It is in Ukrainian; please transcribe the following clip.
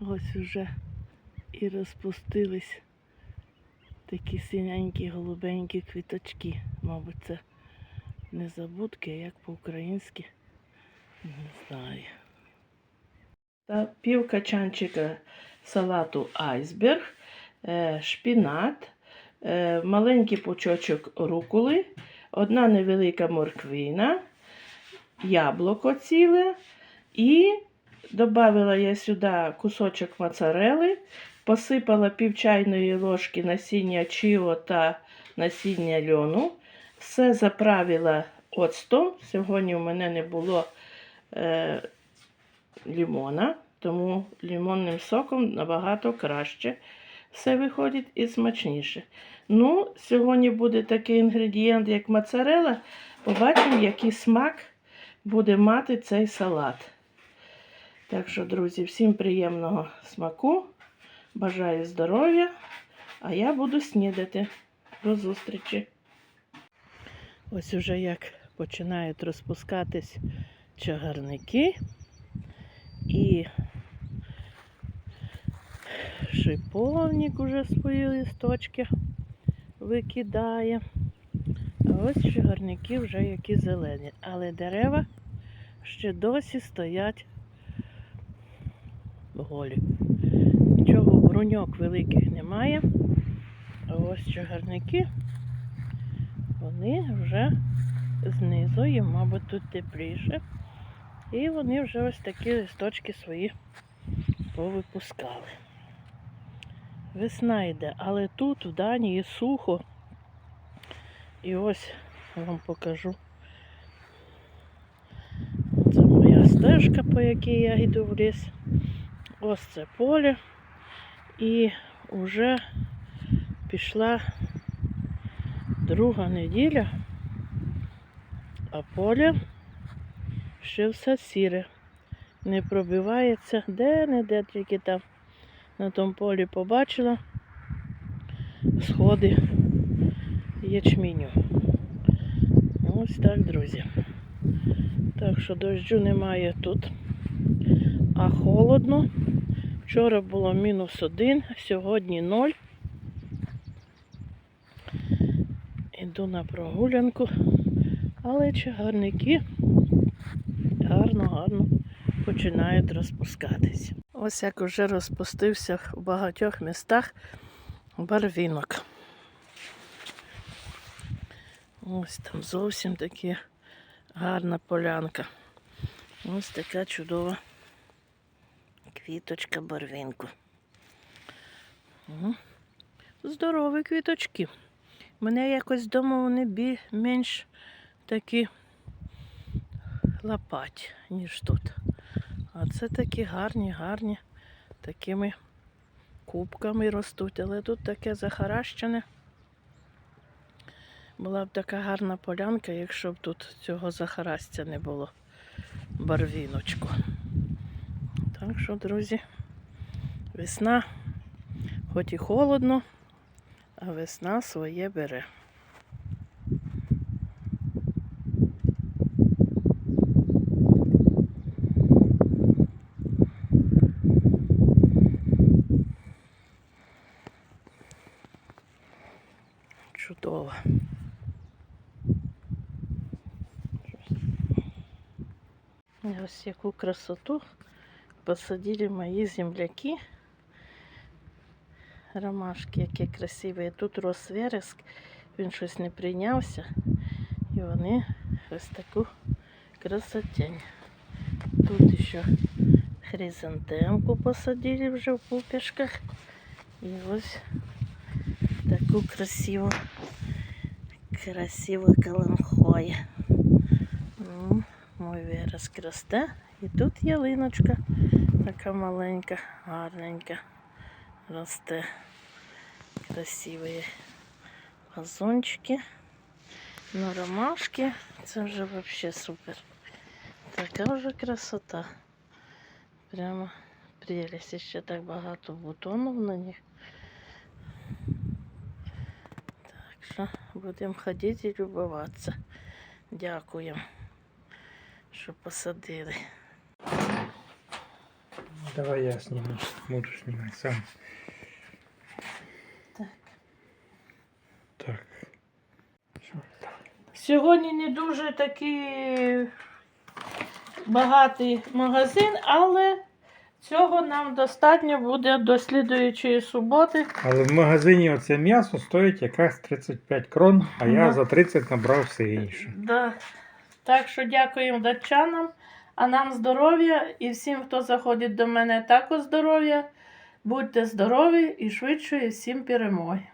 Ось уже і розпустились такі синенькі голубенькі квіточки. Мабуть, це незабудки, а як по-українськи. Не знаю. Та пів качанчика салату айсберг, е, шпінат, е, маленький пучочок руколи, одна невелика морквина, яблуко ціле і додала я сюди кусочок моцарели, посипала пів чайної ложки насіння чіо та насіння льону. Все заправила оцтом. Сьогодні у мене не було е, лімона, тому лімонним соком набагато краще все виходить і смачніше. Ну, сьогодні буде такий інгредієнт, як моцарела. Побачимо, який смак буде мати цей салат. Так що, друзі, всім приємного смаку. Бажаю здоров'я, а я буду снідати. До зустрічі. Ось уже як починають розпускатись чагарники і шиповник уже свої листочки викидає. А ось чагарники вже які зелені. Але дерева ще досі стоять голі. Нічого бруньок великих немає. А ось чагарники, вони вже знизу, їм, мабуть, тут тепліше. І вони вже ось такі листочки свої повипускали. Весна йде, але тут в Данії сухо. І ось вам покажу. Це моя стежка, по якій я йду в ліс. Ось це поле. І вже пішла друга неділя, а поле ще все сіре. Не пробивається де-не-де, тільки там на тому полі побачила сходи ячміню. Ось так, друзі. Так що дощу немає тут, а холодно. Вчора було мінус один, сьогодні ноль. Іду на прогулянку, але чагарники гарно-гарно починають розпускатись. Ось як вже розпустився в багатьох містах барвінок. Ось там зовсім такі гарна полянка. Ось така чудова квіточка барвінку. О, Здорові квіточки. Мене якось вдома вони бі менш такі лапать, ніж тут. А це такі гарні, гарні, такими кубками ростуть, але тут таке захаращене. Була б така гарна полянка, якщо б тут цього захарастя не було барвіночку. Так що, друзі, весна, хоч і холодно, а весна своє бере. Чудово. Ось яку красоту посадили мої земляки. Ромашки, які красиві. Тут рос вереск, він щось не прийнявся. І вони ось таку красотень. Тут ще хризантемку посадили вже в пупішках. І ось таку красиву, красиву каламхою. Мой вереск росте. І тут ялиночка така маленька, гарненька росте. Красиві газончики. Ну, ромашки. Це вже взагалі супер. Така вже красота. Прямо прелість. Ще так багато бутонів на них. Так що будемо ходити і любуватися. Дякуємо, що посадили. Давай я сниму. Буду снимать сам. Так. Так. Сьогодні не дуже такий багатий магазин, але цього нам достатньо буде до слідуючої суботи. Але в магазині оце м'ясо стоїть якраз 35 крон, а я за 30 набрав все інше. Да. Так що дякуємо датчанам, а нам здоров'я і всім, хто заходить до мене, також здоров'я. Будьте здорові і швидшої всім перемоги.